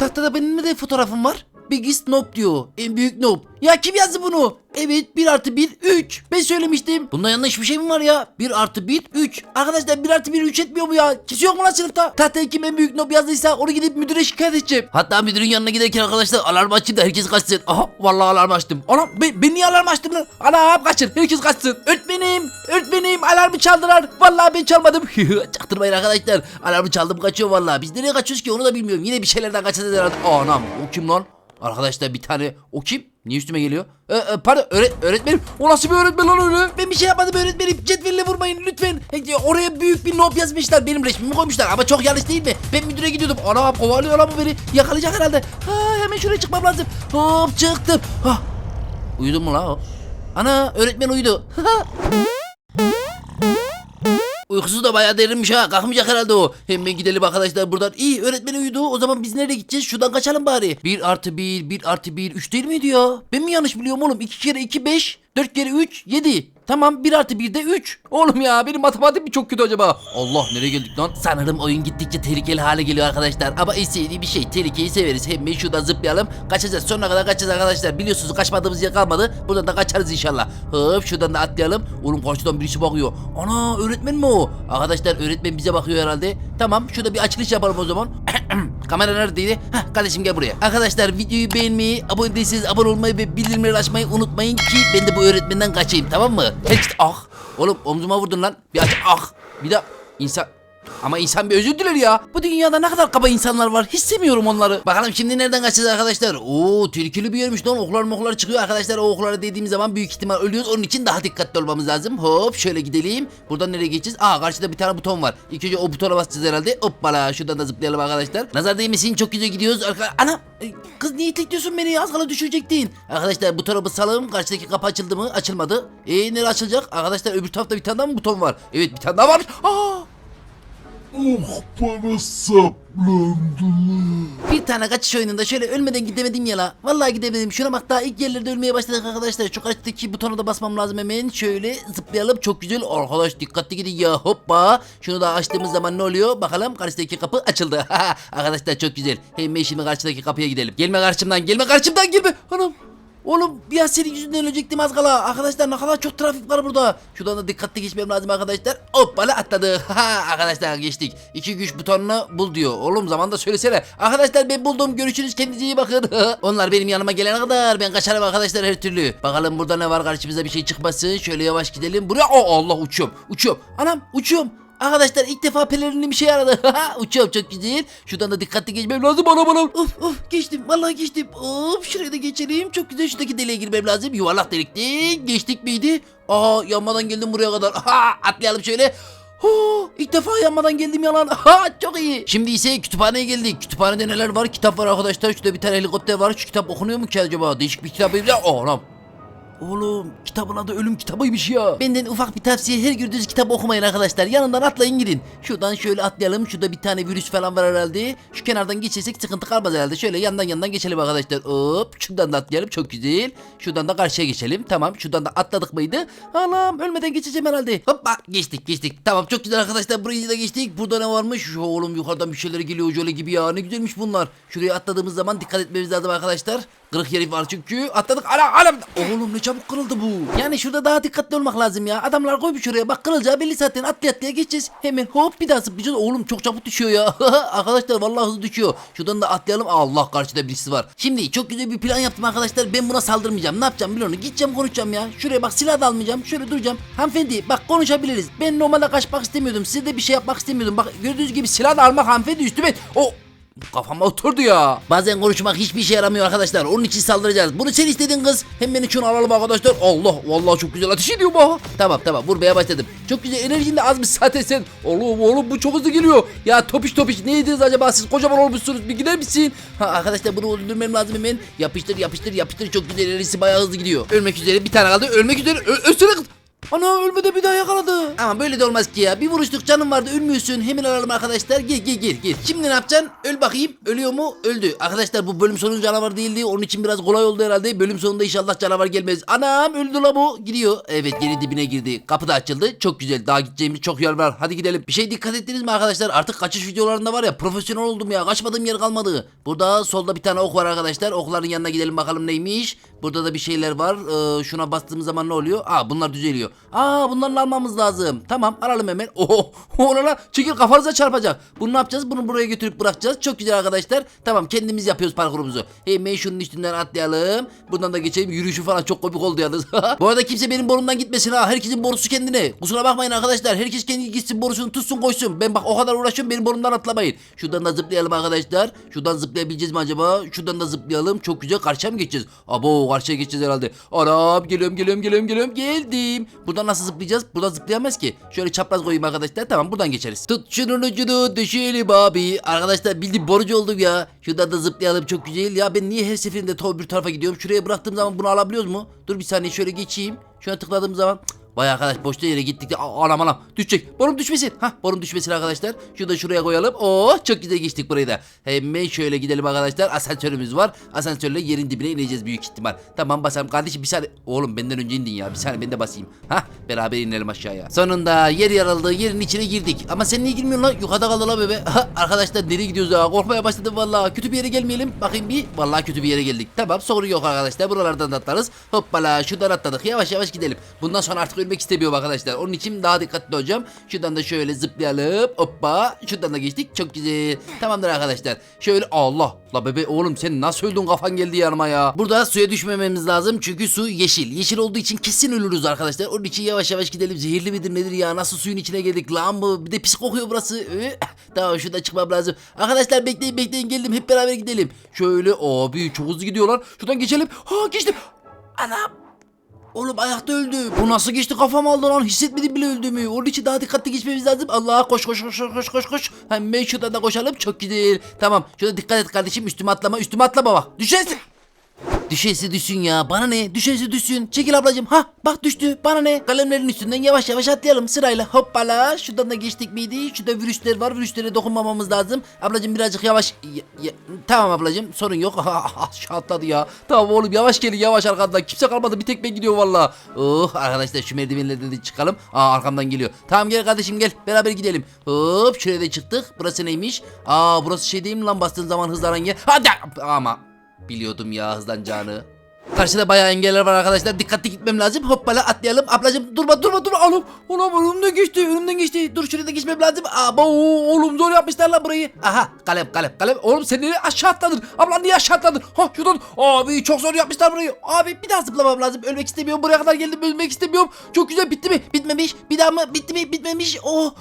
Tahtada benim de fotoğrafım var. Biggest noob diyor. En büyük noob. Ya kim yazdı bunu? Evet 1 artı 1 3. Ben söylemiştim. Bunda yanlış bir şey mi var ya? 1 artı 1 3. Arkadaşlar 1 artı 1 3 etmiyor mu ya? Kimse yok mu lan sınıfta? Tahtaya kim en büyük noob yazdıysa onu gidip müdüre şikayet edeceğim. Hatta müdürün yanına giderken arkadaşlar alarm açayım da herkes kaçsın. Aha vallahi alarm açtım. Anam ben, ben niye alarm açtım lan? Anam kaçın herkes kaçsın. Öğretmenim öğretmenim alarmı çaldılar. Vallahi ben çalmadım. Çaktırmayın arkadaşlar. Alarmı çaldım kaçıyor vallahi. Biz nereye kaçıyoruz ki onu da bilmiyorum. Yine bir şeylerden kaçacağız herhalde. Anam o kim lan? Arkadaşlar bir tane o kim? Niye üstüme geliyor? Ee, e, pardon öğret öğretmenim. O nasıl bir öğretmen lan öyle? Ben bir şey yapmadım öğretmenim. Cetvelle vurmayın lütfen. E, Oraya büyük bir nob yazmışlar. Benim resmimi koymuşlar ama çok yanlış değil mi? Ben müdüre gidiyordum. Ana kovalıyor lan bu beni. Yakalayacak herhalde. Ha, hemen şuraya çıkmam lazım. Hop çıktım. Ha. Uyudun mu la o? Ana öğretmen uyudu. Uykusu da bayağı derinmiş ha. Kalkmayacak herhalde o. Hemen gidelim arkadaşlar buradan. İyi öğretmen uyudu. O zaman biz nereye gideceğiz? Şuradan kaçalım bari. 1 artı 1, 1 artı 1, 3 değil miydi ya? Ben mi yanlış biliyorum oğlum? 2 kere 2, 5. 4 kere 3, 7. Tamam 1 artı 1 de 3. Oğlum ya benim matematik mi çok kötü acaba? Allah nereye geldik lan? Sanırım oyun gittikçe tehlikeli hale geliyor arkadaşlar. Ama en bir şey. Tehlikeyi severiz. Hemen şuradan zıplayalım. Kaçacağız. Sonuna kadar kaçacağız arkadaşlar. Biliyorsunuz kaçmadığımız yer kalmadı. Buradan da kaçarız inşallah. Hop şuradan da atlayalım. Oğlum karşıdan birisi bakıyor. Ana öğretmen mi o? Arkadaşlar öğretmen bize bakıyor herhalde. Tamam şurada bir açılış yapalım o zaman. Kamera neredeydi? Heh, kardeşim gel buraya. Arkadaşlar videoyu beğenmeyi, abone değilseniz abone olmayı ve bildirimleri açmayı unutmayın ki ben de bu öğretmenden kaçayım tamam mı? Herkes ah. Oğlum omzuma vurdun lan. Bir aç ah. Bir de insan ama insan bir özür diler ya. Bu dünyada ne kadar kaba insanlar var. Hiç sevmiyorum onları. Bakalım şimdi nereden kaçacağız arkadaşlar? Oo tehlikeli bir yermiş lan. Oklar moklar çıkıyor arkadaşlar. O oklara dediğimiz zaman büyük ihtimal ölüyoruz. Onun için daha dikkatli olmamız lazım. Hop şöyle gidelim. Buradan nereye geçeceğiz? Aa karşıda bir tane buton var. İlk önce o butona basacağız herhalde. Hoppala şuradan da zıplayalım arkadaşlar. Nazar değmesin çok güzel gidiyoruz. Arka... Ana e, kız niye itekliyorsun beni? Az kala düşecektin. Arkadaşlar butona basalım. Karşıdaki kapı açıldı mı? Açılmadı. E nereye açılacak? Arkadaşlar öbür tarafta bir tane daha mı buton var? Evet bir tane daha varmış. Aa Oh bana saplandılar. Bir tane kaçış oyununda şöyle ölmeden gidemedim ya la. Vallahi gidemedim. Şuna bak daha ilk yerlerde ölmeye başladık arkadaşlar. Şu karşıdaki butona da basmam lazım hemen. Şöyle zıplayalım. Çok güzel. Arkadaş dikkatli gidin ya. Hoppa. Şunu da açtığımız zaman ne oluyor? Bakalım karşıdaki kapı açıldı. arkadaşlar çok güzel. Hemen şimdi karşıdaki kapıya gidelim. Gelme karşımdan. Gelme karşımdan. Gelme. Anam. Oğlum bir an senin yüzünden ölecektim az kala. Arkadaşlar ne kadar çok trafik var burada. Şuradan da dikkatli geçmem lazım arkadaşlar. Hoppala atladı. arkadaşlar geçtik. İki güç butonunu bul diyor. Oğlum zamanda söylesene. Arkadaşlar ben buldum. Görüşürüz. Kendinize iyi bakın. Onlar benim yanıma gelene kadar ben kaçarım arkadaşlar her türlü. Bakalım burada ne var karşımıza bir şey çıkmasın. Şöyle yavaş gidelim. Buraya. Oh Allah uçuyorum. Uçuyorum. Anam uçuyorum. Arkadaşlar ilk defa pelerinim bir şey yaradı. Uçuyorum çok güzel. Şuradan da dikkatli geçmem lazım bana bana. Of of geçtim. Vallahi geçtim. Of şuraya da geçelim. Çok güzel şuradaki deliğe girmem lazım. Yuvarlak delikti. Geçtik miydi? Aa yanmadan geldim buraya kadar. Ha atlayalım şöyle. Ha, ilk defa yanmadan geldim yalan. Ha çok iyi. Şimdi ise kütüphaneye geldik. Kütüphanede neler var? Kitap var arkadaşlar. Şurada bir tane helikopter var. Şu kitap okunuyor mu ki acaba? Değişik bir kitap. Aa anam. Oğlum kitabın adı ölüm kitabıymış ya. Benden ufak bir tavsiye her gördüğünüz kitabı okumayın arkadaşlar. Yanından atlayın gidin. Şuradan şöyle atlayalım. Şurada bir tane virüs falan var herhalde. Şu kenardan geçersek sıkıntı kalmaz herhalde. Şöyle yandan yandan geçelim arkadaşlar. Hop şuradan da atlayalım çok güzel. Şuradan da karşıya geçelim. Tamam şuradan da atladık mıydı? Anam ölmeden geçeceğim herhalde. Hoppa geçtik geçtik. Tamam çok güzel arkadaşlar burayı da geçtik. Burada ne varmış? Oğlum yukarıdan bir şeyler geliyor jöle gibi ya. Ne güzelmiş bunlar. Şuraya atladığımız zaman dikkat etmemiz lazım arkadaşlar. Kırık herif var çünkü. Atladık. Ana ana. Oğlum ne çabuk kırıldı bu. Yani şurada daha dikkatli olmak lazım ya. Adamlar koymuş şuraya. Bak kırılacağı belli zaten. Atlaya atlaya geçeceğiz. Hemen hop bir daha zıplayacağız. Oğlum çok çabuk düşüyor ya. arkadaşlar vallahi hızlı düşüyor. Şuradan da atlayalım. Allah karşıda birisi var. Şimdi çok güzel bir plan yaptım arkadaşlar. Ben buna saldırmayacağım. Ne yapacağım biliyor musun? Gideceğim konuşacağım ya. Şuraya bak silah da almayacağım. Şöyle duracağım. Hanımefendi bak konuşabiliriz. Ben normalde kaçmak istemiyordum. Size de bir şey yapmak istemiyordum. Bak gördüğünüz gibi silah da almak hanımefendi üstüme. O Kafama oturdu ya. Bazen konuşmak hiçbir işe yaramıyor arkadaşlar. Onun için saldıracağız. Bunu sen istedin kız. Hem beni şunu alalım arkadaşlar. Allah vallahi çok güzel ateş ediyor bu. Tamam tamam vurmaya başladım. Çok güzel enerjin de azmış zaten sen. Oğlum oğlum bu çok hızlı geliyor. Ya topiş topiş ne yediniz acaba siz kocaman olmuşsunuz. Bir gider misin? Ha arkadaşlar bunu öldürmem lazım hemen. Yapıştır yapıştır yapıştır. Çok güzel enerjisi bayağı hızlı gidiyor. Ölmek üzere bir tane kaldı. Ölmek üzere. Ö ölsene kız. Ana ölmedi bir daha yakaladı. Ama böyle de olmaz ki ya. Bir vuruşluk canım vardı ölmüyorsun. Hemen alalım arkadaşlar. Gir gir gir gir. Şimdi ne yapacaksın? Öl bakayım. Ölüyor mu? Öldü. Arkadaşlar bu bölüm sonu canavar değildi. Onun için biraz kolay oldu herhalde. Bölüm sonunda inşallah canavar gelmez. Anam öldü la bu. Gidiyor. Evet geri dibine girdi. Kapı da açıldı. Çok güzel. Daha gideceğimiz çok yer var. Hadi gidelim. Bir şey dikkat ettiniz mi arkadaşlar? Artık kaçış videolarında var ya profesyonel oldum ya. Kaçmadığım yer kalmadı. Burada solda bir tane ok var arkadaşlar. Okların yanına gidelim bakalım neymiş. Burada da bir şeyler var. Ee, şuna bastığımız zaman ne oluyor? Aa bunlar düzeliyor. Aa bunları almamız lazım. Tamam alalım hemen. Oho. Ola lan çekil kafanıza çarpacak. Bunu ne yapacağız? Bunu buraya götürüp bırakacağız. Çok güzel arkadaşlar. Tamam kendimiz yapıyoruz parkurumuzu. Hemen şunun üstünden atlayalım. Buradan da geçelim. Yürüyüşü falan çok komik oldu yalnız. Bu arada kimse benim borumdan gitmesin ha. Herkesin borusu kendine. Kusura bakmayın arkadaşlar. Herkes kendi gitsin borusunu tutsun koysun. Ben bak o kadar uğraşıyorum benim borumdan atlamayın. Şuradan da zıplayalım arkadaşlar. Şuradan zıplayabileceğiz mi acaba? Şuradan da zıplayalım. Çok güzel karşıya mı geçeceğiz? Abo karşıya geçeceğiz herhalde. Anam geliyorum geliyorum geliyorum geliyorum. Geldim. Buradan nasıl zıplayacağız? Buradan zıplayamayız ki. Şöyle çapraz koyayım arkadaşlar. Tamam buradan geçeriz. Tut şunun ucunu düşelim abi. Arkadaşlar bildiğin borucu oldum ya. Şuradan da zıplayalım çok güzel. Ya ben niye her seferinde ta bir tarafa gidiyorum? Şuraya bıraktığım zaman bunu alabiliyoruz mu? Dur bir saniye şöyle geçeyim. Şuna tıkladığım zaman Vay arkadaş boşta yere gittik de Aa, anam anam düşecek. Borum düşmesin. Hah borum düşmesin arkadaşlar. Şunu da şuraya koyalım. Oo çok güzel geçtik burayı da. Hemen şöyle gidelim arkadaşlar. Asansörümüz var. Asansörle yerin dibine ineceğiz büyük ihtimal. Tamam basalım kardeşim bir saniye. Oğlum benden önce indin ya. Bir saniye ben de basayım. Hah beraber inelim aşağıya. Sonunda yer yarıldı. Yerin içine girdik. Ama sen niye girmiyorsun lan? Yukarıda kaldı la bebe. Ha, arkadaşlar nereye gidiyoruz ya? Korkmaya başladım vallahi. Kötü bir yere gelmeyelim. Bakayım bir. Vallahi kötü bir yere geldik. Tamam sorun yok arkadaşlar. Buralardan da atlarız. Hoppala şuradan atladık. Yavaş yavaş gidelim. Bundan sonra artık ölmek istemiyorum arkadaşlar. Onun için daha dikkatli olacağım. Şuradan da şöyle zıplayalım. Hoppa. Şuradan da geçtik. Çok güzel. Tamamdır arkadaşlar. Şöyle Allah. La bebe oğlum sen nasıl öldün kafan geldi yanıma ya. Burada suya düşmememiz lazım. Çünkü su yeşil. Yeşil olduğu için kesin ölürüz arkadaşlar. Onun için yavaş yavaş gidelim. Zehirli midir nedir ya? Nasıl suyun içine geldik lan bu? Bir de pis kokuyor burası. Ee, Tamam şuradan çıkmam lazım. Arkadaşlar bekleyin bekleyin geldim. Hep beraber gidelim. Şöyle abi çok hızlı gidiyorlar. Şuradan geçelim. Ha geçtim. Anam. Oğlum ayakta öldü. Bu nasıl geçti kafam aldı lan hissetmedim bile öldüğümü. Onun için daha dikkatli geçmemiz lazım. Allah koş koş koş koş koş koş. Hemen şuradan da koşalım çok güzel. Tamam şurada dikkat et kardeşim üstüme atlama üstüme atlama bak. Düşersin. Düşerse düşsün ya. Bana ne? Düşerse düşsün. Çekil ablacığım. Ha bak düştü. Bana ne? Kalemlerin üstünden yavaş yavaş atlayalım sırayla. Hoppala. Şuradan da geçtik miydi? Şurada virüsler var. Virüslere dokunmamamız lazım. Ablacığım birazcık yavaş. Ya- ya- Tamam ablacığım. Sorun yok. Atladı ya. Tamam oğlum yavaş gelin yavaş arkamdan. Kimse kalmadı. Bir tek ben gidiyorum valla. Oh arkadaşlar şu merdivenlerden de çıkalım. Aa arkamdan geliyor. Tamam gel kardeşim gel. Beraber gidelim. Hop şuraya da çıktık. Burası neymiş? Aa burası şey değil mi lan bastığın zaman hızlanan yer. Hadi ama Biliyordum ya hızlanacağını. Karşıda bayağı engeller var arkadaşlar. Dikkatli gitmem lazım. Hoppala atlayalım. Ablacım durma durma durma. Oğlum. Oğlum önümden geçti. Önümden geçti. Dur şuraya da geçmem lazım. Aba oğlum zor yapmışlar lan burayı. Aha kalem kalem kalem. Oğlum sen niye aşağı atladın? Abla niye aşağı atladın? Ha şuradan. Abi çok zor yapmışlar burayı. Abi bir daha zıplamam lazım. Ölmek istemiyorum. Buraya kadar geldim. Ölmek istemiyorum. Çok güzel bitti mi? Bitmemiş. Bir daha mı? Bitti mi? Bitmemiş. Oh.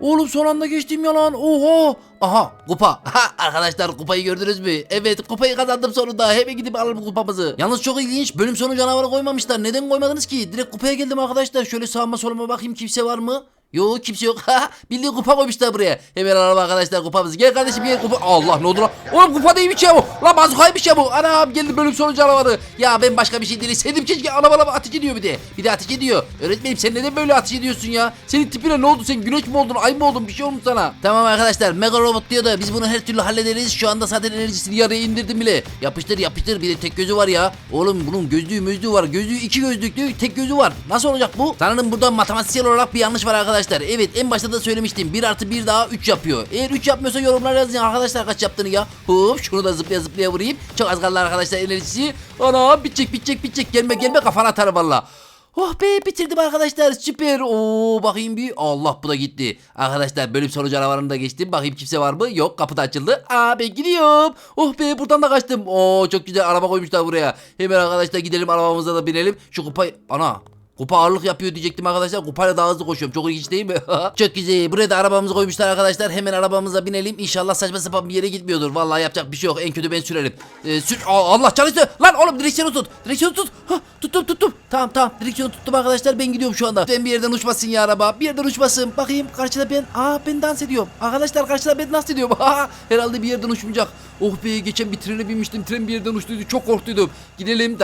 Oğlum son anda geçtim ya lan. Oha. Aha kupa. Ha, arkadaşlar kupayı gördünüz mü? Evet kupayı kazandım sonunda. Hemen gidip alalım kupamızı. Yalnız çok ilginç. Bölüm sonu canavarı koymamışlar. Neden koymadınız ki? Direkt kupaya geldim arkadaşlar. Şöyle sağıma soluma bakayım kimse var mı? Yok kimse yok. Bildiğin kupa koymuşlar buraya. Hemen alalım arkadaşlar kupamızı. Gel kardeşim gel kupa. Allah ne oldu lan? Oğlum kupa değilmiş ya bu. Lan bazukaymış ya bu. Anam geldi bölüm sonu canavarı. Ya ben başka bir şey değil. Sedim keşke ana bana ateş ediyor bir de. Bir de ateş ediyor. Öğretmenim sen neden böyle ateş ediyorsun ya? Senin tipine ne oldu? Sen güneş mi oldun? Ay mı oldun? Bir şey olmuş sana. Tamam arkadaşlar. Mega robot diyor da biz bunu her türlü hallederiz. Şu anda zaten enerjisini yarıya indirdim bile. Yapıştır yapıştır. Bir de tek gözü var ya. Oğlum bunun gözlüğü gözlüğü var. Gözlüğü iki gözlüklü tek gözü var. Nasıl olacak bu? Sanırım burada matematiksel olarak bir yanlış var arkadaşlar. Evet en başta da söylemiştim. 1 artı 1 daha 3 yapıyor. Eğer 3 yapmıyorsa yorumlara yazın arkadaşlar kaç yaptığını ya. Hop şunu da zıplaya zıplaya vurayım. Çok az kaldı arkadaşlar enerjisi. Ana bitecek bitecek bitecek. Gelme gelme kafana atarım valla. Oh be bitirdim arkadaşlar süper. Oo bakayım bir. Allah bu da gitti. Arkadaşlar bölüm sonu canavarını da geçtim. Bakayım kimse var mı? Yok kapı da açıldı. Aa ben gidiyorum. Oh be buradan da kaçtım. Oo çok güzel araba koymuşlar buraya. Hemen arkadaşlar gidelim arabamıza da binelim. Şu kupayı ana Kupa ağırlık yapıyor diyecektim arkadaşlar. Kupayla daha hızlı koşuyorum. Çok ilginç değil mi? Çok güzel. Buraya da arabamızı koymuşlar arkadaşlar. Hemen arabamıza binelim. İnşallah saçma sapan bir yere gitmiyordur. Vallahi yapacak bir şey yok. En kötü ben sürerim. Ee, sür Aa, Allah çalıştı. Lan oğlum direksiyonu tut. Direksiyonu tut. Hah, tuttum tuttum. Tamam tamam. Direksiyonu tuttum arkadaşlar. Ben gidiyorum şu anda. Ben bir yerden uçmasın ya araba. Bir yerden uçmasın. Bakayım karşıda ben. Aa ben dans ediyorum. Arkadaşlar karşıda ben dans ediyorum. Herhalde bir yerden uçmayacak. Oh be geçen bir trene binmiştim. Tren bir yerden uçtuydu. Çok korktuydum. Gidelim.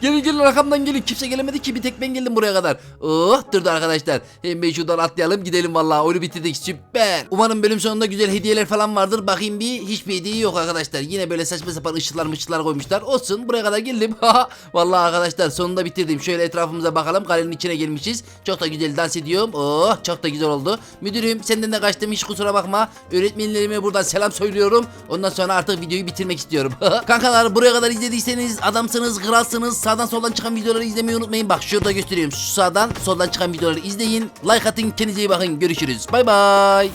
Gelin gelin arkamdan gelin. Kimse gelemedi ki. bir tek ben geldim buraya kadar. Oh durdu arkadaşlar. Hem şuradan atlayalım gidelim vallahi oyunu bitirdik süper. Umarım bölüm sonunda güzel hediyeler falan vardır. Bakayım bir hiçbir hediye yok arkadaşlar. Yine böyle saçma sapan ışıklar mışıklar koymuşlar. Olsun buraya kadar geldim. vallahi arkadaşlar sonunda bitirdim. Şöyle etrafımıza bakalım. Kalenin içine gelmişiz. Çok da güzel dans ediyorum. Oh çok da güzel oldu. Müdürüm senden de kaçtım hiç kusura bakma. Öğretmenlerime buradan selam söylüyorum. Ondan sonra artık videoyu bitirmek istiyorum. Kankalar buraya kadar izlediyseniz adamsınız, kralsınız. Sağdan soldan çıkan videoları izlemeyi unutmayın. Bak şurada gösteriyorum. Şu sağdan soldan çıkan videoları izleyin. Like atın kendinize iyi bakın. Görüşürüz. Bay bay.